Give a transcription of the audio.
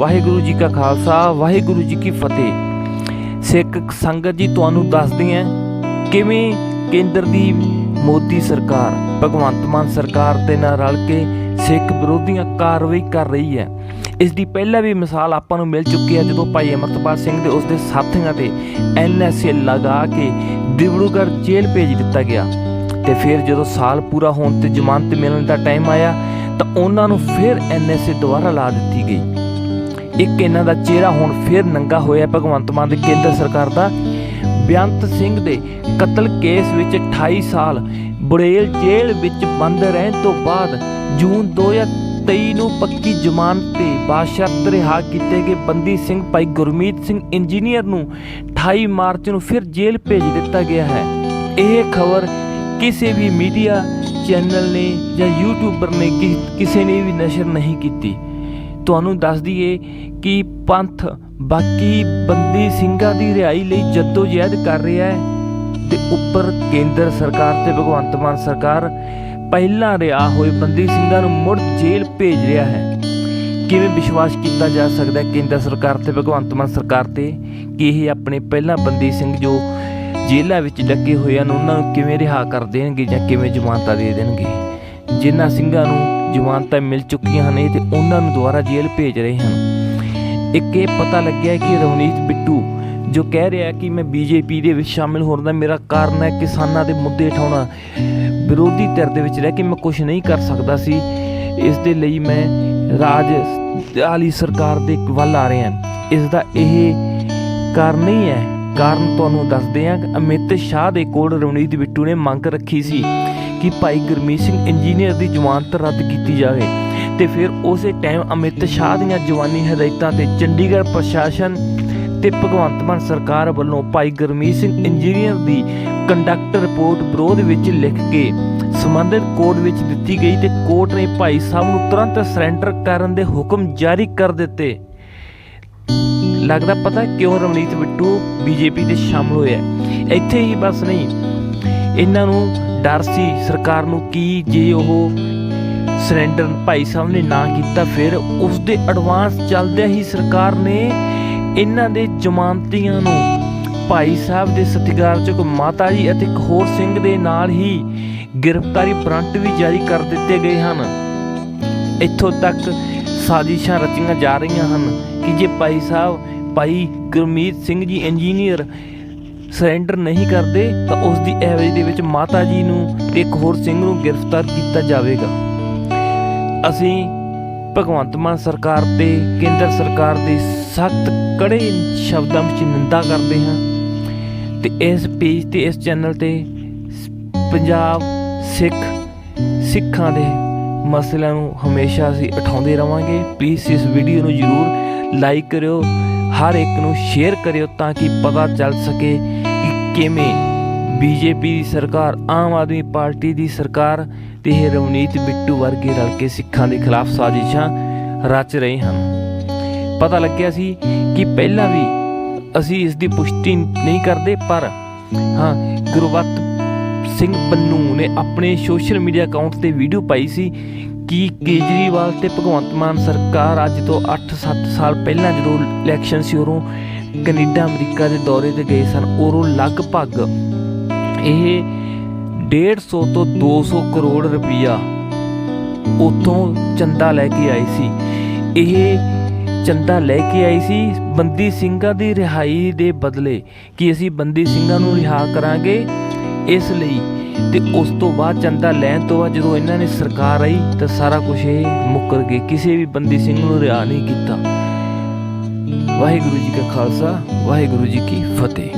ਵਾਹਿਗੁਰੂ ਜੀ ਕਾ ਖਾਲਸਾ, ਵਾਹਿਗੁਰੂ ਜੀ ਕੀ ਫਤਿਹ। ਸਿੱਖ ਸੰਗਤ ਜੀ, ਤੁਹਾਨੂੰ ਦੱਸਦੇ ਹਾਂ ਕਿਵੇਂ ਕੇਂਦਰ ਦੀ ਮੋਦੀ ਸਰਕਾਰ, ਭਗਵੰਤ ਮਾਨ ਸਰਕਾਰ ਦੇ ਨਾਲ ਰਲ ਕੇ ਸਿੱਖ ਵਿਰੋਧੀਆਂ ਕਾਰਵਾਈ ਕਰ ਰਹੀ ਹੈ। ਇਸ ਦੀ ਪਹਿਲਾਂ ਵੀ ਮਿਸਾਲ ਆਪਾਂ ਨੂੰ ਮਿਲ ਚੁੱਕੀ ਹੈ ਜਦੋਂ ਭਾਈ ਅਮਰਤਪਾਲ ਸਿੰਘ ਤੇ ਉਸਦੇ ਸਾਥੀਆਂ ਤੇ ਐਨਐਸਏ ਲਗਾ ਕੇ ਡਿਬਰੂਗੜ੍ਹ ਜੇਲ੍ਹ ਭੇਜ ਦਿੱਤਾ ਗਿਆ। ਤੇ ਫਿਰ ਜਦੋਂ ਸਾਲ ਪੂਰਾ ਹੋਣ ਤੇ ਜ਼ਮਾਨਤ ਮਿਲਣ ਦਾ ਟਾਈਮ ਆਇਆ ਤਾਂ ਉਹਨਾਂ ਨੂੰ ਫਿਰ ਐਨਐਸਏ ਦੁਬਾਰਾ ਲਾ ਦਿੱਤੀ ਗਈ। ਇੱਕ ਇਹਨਾਂ ਦਾ ਚਿਹਰਾ ਹੁਣ ਫਿਰ ਨੰਗਾ ਹੋਇਆ ਭਗਵੰਤ ਮਾਨ ਦੀ ਕੇਂਦਰ ਸਰਕਾਰ ਦਾ। ਬੇਅੰਤ ਸਿੰਘ ਦੇ ਕਤਲ ਕੇਸ ਵਿੱਚ 28 ਸਾਲ ਬੁੜੇਲ ਜੇਲ੍ਹ ਵਿੱਚ ਬੰਦ ਰਹਿਣ ਤੋਂ ਬਾਅਦ ਜੂਨ 2023 ਨੂੰ ਪੱਕੀ ਜ਼ਮਾਨਤ ਤੇ ਬਾਸ਼ਰਤ ਰਿਹਾ ਕੀਤੇ ਗਏ ਬੰਦੀ ਸਿੰਘ ਭਾਈ ਗੁਰਮੀਤ ਸਿੰਘ ਇੰਜੀਨੀਅਰ ਨੂੰ 28 ਮਾਰਚ ਨੂੰ ਫਿਰ ਜੇਲ੍ਹ ਭੇਜ ਦਿੱਤਾ ਗਿਆ ਹੈ। ਇਹ ਖਬਰ ਕਿਸੇ ਵੀ ਮੀਡੀਆ ਚੈਨਲ ਨੇ ਜਾਂ ਯੂਟਿਊਬਰ ਨੇ ਕਿਸੇ ਨੇ ਵੀ ਨਸ਼ਰ ਨਹੀਂ ਕੀਤੀ। ਤੁਹਾਨੂੰ ਦੱਸ ਦਈਏ ਕਿ ਪੰਥ ਬਾਕੀ ਬੰਦੀ ਸਿੰਘਾਂ ਦੀ ਰਿਹਾਈ ਲਈ ਜੱਦੋ ਜਹਿਦ ਕਰ ਰਿਹਾ ਹੈ ਤੇ ਉੱਪਰ ਕੇਂਦਰ ਸਰਕਾਰ ਤੇ ਭਗਵੰਤ ਮਾਨ ਸਰਕਾਰ ਪਹਿਲਾਂ ਰਿਹਾ ਹੋਏ ਬੰਦੀ ਸਿੰਘਾਂ ਨੂੰ ਮੁੜ ਜੇਲ੍ਹ ਭੇਜ ਰਿਹਾ ਹੈ। ਕਿਵੇਂ ਵਿਸ਼ਵਾਸ ਕੀਤਾ ਜਾ ਸਕਦਾ ਹੈ ਕੇਂਦਰ ਸਰਕਾਰ ਤੇ ਭਗਵੰਤ ਮਾਨ ਸਰਕਾਰ ਤੇ ਕਿ ਇਹ ਆਪਣੇ ਪਹਿਲਾਂ ਬੰਦੀ ਸਿੰਘ ਜੋ ਜੇਲ੍ਹਾਂ ਵਿੱਚ ਲੱਗੇ ਹੋਏ ਹਨ, ਉਹਨਾਂ ਨੂੰ ਕਿਵੇਂ ਰਿਹਾ ਕਰ ਦੇਣਗੇ ਜਾਂ ਕਿਵੇਂ ਜ਼ਮਾਨਤਾਂ ਦੇ ਦੇਣਗੇ? ਜਿਨ੍ਹਾਂ ਸਿੰਘਾਂ ਨੂੰ ਜ਼ਮਾਨਤਾਂ ਮਿਲ ਚੁੱਕੀਆਂ ਹਨ ਇਹ ਤੇ ਉਹਨਾਂ ਨੂੰ ਦੁਬਾਰਾ ਜੇਲ੍ਹ ਭੇਜ ਰਹੇ ਹਨ। ਇੱਕ ਇਹ ਪਤਾ ਲੱਗਿਆ ਕਿ ਰਵਨੀਤ ਬਿੱਟੂ, ਜੋ ਕਹਿ ਰਿਹਾ ਕਿ ਮੈਂ ਬੀਜੇਪੀ ਦੇ ਵਿੱਚ ਸ਼ਾਮਿਲ ਹੋਣ ਦਾ ਮੇਰਾ ਕਾਰਨ ਹੈ ਕਿਸਾਨਾਂ ਦੇ ਮੁੱਦੇ ਉਠਾਉਣਾ, ਵਿਰੋਧੀ ਧਿਰ ਦੇ ਵਿੱਚ ਰਹਿ ਕੇ ਮੈਂ ਕੁਝ ਨਹੀਂ ਕਰ ਸਕਦਾ ਸੀ। ਇਸ ਦੇ ਲਈ ਮੈਂ ਰਾਜ ਵਾਲੀ ਸਰਕਾਰ ਦੇ ਵੱਲ ਆ ਰਿਹਾ ਇਸ ਦਾ ਇਹ ਕਾਰਨ ਨਹੀਂ ਹੈ। ਕਾਰਨ ਤੁਹਾਨੂੰ ਦੱਸਦੇ ਹਾਂ ਅਮਿਤ ਸ਼ਾਹ ਦੇ ਕੋਲ ਰਵਨੀਤ ਬਿੱਟੂ ਨੇ ਮੰਗ ਰੱਖੀ ਸੀ। ਕਿ ਭਾਈ ਗੁਰਮੀਤ ਸਿੰਘ ਇੰਜੀਨੀਅਰ ਦੀ ਜ਼ਮਾਨਤ ਰੱਦ ਕੀਤੀ ਜਾਵੇ। ਤੇ ਫਿਰ ਉਸੇ ਟਾਈਮ ਅਮਿਤ ਸ਼ਾਹ ਦੀਆਂ ਜਵਾਨੀ ਹਦਾਇਤਾਂ ਤੇ ਚੰਡੀਗੜ੍ਹ ਪ੍ਰਸ਼ਾਸਨ ਤੇ ਭਗਵੰਤ ਮਾਨ ਸਰਕਾਰ ਵੱਲੋਂ ਭਾਈ ਗੁਰਮੀਤ ਸਿੰਘ ਇੰਜੀਨੀਅਰ ਦੀ ਕੰਡਕਟ ਰਿਪੋਰਟ ਵਿਰੋਧ ਵਿੱਚ ਲਿਖ ਕੇ ਸੰਬੰਧਿਤ ਕੋਰਟ ਵਿੱਚ ਦਿੱਤੀ ਗਈ ਤੇ ਕੋਰਟ ਨੇ ਭਾਈ ਸਾਹਿਬ ਨੂੰ ਤੁਰੰਤ ਸਰੈਂਡਰ ਕਰਨ ਦੇ ਹੁਕਮ ਜਾਰੀ ਕਰ ਦਿੱਤੇ। ਲੱਗਦਾ ਪਤਾ ਕਿਉਂ ਰਵਨੀਤ ਬਿੱਟੂ ਬੀਜੇਪੀ ਦੇ ਸ਼ਾਮਲ ਹੋਇਆ ਇੱਥੇ ਹੀ ਬਸ ਨਹੀਂ, ਇਹਨਾਂ ਨੂੰ ਡਰ ਸੀ ਸਰਕਾਰ ਨੂੰ ਕੀ ਜੇ ਉਹ ਸਰੈਂਡਰ ਭਾਈ ਸਾਹਿਬ ਨੇ ਨਾ ਕੀਤਾ, ਫਿਰ ਉਸ ਦੇ ਐਡਵਾਂਸ ਚੱਲਦਿਆਂ ਹੀ ਸਰਕਾਰ ਨੇ ਇਹਨਾਂ ਦੇ ਜ਼ਮਾਨਤੀਆਂ ਨੂੰ ਭਾਈ ਸਾਹਿਬ ਦੇ ਸਤਿਕਾਰਯੋਗ ਮਾਤਾ ਜੀ ਅਤੇ ਇੱਕ ਹੋਰ ਸਿੰਘ ਦੇ ਨਾਲ ਹੀ ਗ੍ਰਿਫਤਾਰੀ ਵਾਰੰਟ ਵੀ ਜਾਰੀ ਕਰ ਦਿੱਤੇ ਗਏ ਹਨ। ਇੱਥੋਂ ਤੱਕ ਸਾਜ਼ਿਸ਼ਾਂ ਰਚੀਆਂ ਜਾ ਰਹੀਆਂ ਹਨ ਕਿ ਜੇ ਭਾਈ ਸਾਹਿਬ, ਭਾਈ ਗੁਰਮੀਤ ਸਿੰਘ ਜੀ ਇੰਜੀਨੀਅਰ ਸਰੈਂਡਰ ਨਹੀਂ ਕਰਦੇ, ਤਾਂ ਉਸ ਦੀ ਐਵਰੇਜ ਦੇ ਵਿੱਚ ਮਾਤਾ ਜੀ ਨੂੰ ਤੇ ਇੱਕ ਹੋਰ ਸਿੰਘ ਨੂੰ ਗ੍ਰਿਫਤਾਰ ਕੀਤਾ ਜਾਵੇਗਾ। ਅਸੀਂ ਭਗਵੰਤ ਮਾਨ ਸਰਕਾਰ ਤੇ ਕੇਂਦਰ ਸਰਕਾਰ ਦੀ ਸਖਤ ਕੜੇ ਸ਼ਬਦਾਂ ਵਿੱਚ ਨਿੰਦਾ ਕਰਦੇ ਹਾਂ ਤੇ ਇਸ ਪੇਜ ਤੇ, ਇਸ ਚੈਨਲ ਤੇ ਪੰਜਾਬ ਸਿੱਖ ਸਿੱਖਾਂ ਦੇ ਮਸਲਿਆਂ ਨੂੰ ਹਮੇਸ਼ਾ ਅਸੀਂ ਉਠਾਉਂਦੇ ਰਵਾਂਗੇ। ਪਲੀਜ਼ ਇਸ ਵੀਡੀਓ ਨੂੰ ਜਰੂਰ ਲਾਈਕ ਕਰਿਓ, ਹਰ ਇੱਕ ਨੂੰ ਸ਼ੇਅਰ ਕਰਿਓ ਤਾਂ ਕਿ ਪਤਾ ਚੱਲ ਸਕੇ ਕਿ ਕਿਵੇਂ ਬੀਜੇਪੀ ਦੀ ਸਰਕਾਰ, ਆਮ ਆਦਮੀ ਪਾਰਟੀ ਦੀ ਸਰਕਾਰ ਤੇ ਇਹ ਰਵਨੀਤ ਬਿੱਟੂ ਵਰਗੇ ਰਲ ਕੇ ਸਿੱਖਾਂ ਦੇ ਖਿਲਾਫ ਸਾਜ਼ਿਸ਼ਾਂ ਰਚ ਰਹੇ ਹਨ। ਪਤਾ ਲੱਗਿਆ ਸੀ ਕਿ ਪਹਿਲਾਂ ਵੀ ਅਸੀਂ ਇਸ ਦੀ ਪੁਸ਼ਟੀ ਨਹੀਂ ਕਰਦੇ, ਪਰ ਹਾਂ ਗੁਰਬਤ ਸਿੰਘ ਪੰਨੂ ਨੇ ਆਪਣੇ ਸੋਸ਼ਲ ਮੀਡੀਆ ਅਕਾਊਂਟ ਤੇ ਵੀਡੀਓ ਪਾਈ ਸੀ ਕਿ ਕੇਜਰੀਵਾਲ ਤੇ ਭਗਵੰਤ ਮਾਨ ਸਰਕਾਰ ਅੱਜ ਤੋਂ 8-7 ਸਾਲ ਪਹਿਲਾਂ ਜਦੋਂ ਇਲੈਕਸ਼ਨ ਸੀ, ਉਦੋਂ ਕੈਨੇਡਾ, ਅਮਰੀਕਾ ਦੇ ਦੌਰੇ ਤੇ ਗਏ ਸਨ, ਉਦੋਂ ਲਗਭਗ ਇਹ 150 ਤੋਂ 200 ਕਰੋੜ ਰੁਪਈਆ ਉਤੋਂ ਚੰਦਾ ਲੈ ਕੇ ਆਈ ਸੀ। ਇਹ ਚੰਦਾ ਲੈ ਕੇ ਆਈ ਸੀ ਬੰਦੀ ਸਿੰਘਾਂ ਦੀ ਰਿਹਾਈ ਦੇ ਬਦਲੇ ਕਿ ਅਸੀਂ ਬੰਦੀ ਸਿੰਘਾਂ ਨੂੰ ਰਿਹਾ ਕਰਾਂਗੇ, ਇਸ ਲਈ ਤੇ ਉਸ ਤੋਂ ਬਾਅਦ ਚੰਦਾ ਲੈਣ ਤੋਂ ਬਾਅਦ ਜਦੋਂ ਇਹਨਾਂ ਨੇ ਸਰਕਾਰ ਆਈ ਤਾਂ ਸਾਰਾ ਕੁਝ ਇਹ ਮੁੱਕਰ ਗਏ ਕਿਸੇ ਵੀ ਬੰਦੀ ਸਿੰਘ ਨੂੰ ਰਿਹਾ ਨਹੀਂ ਕੀਤਾ। ਵਾਹਿਗੁਰੂ ਜੀ ਕਾ ਖਾਲਸਾ, ਵਾਹਿਗੁਰੂ ਜੀ ਕੀ ਫਤਿਹ।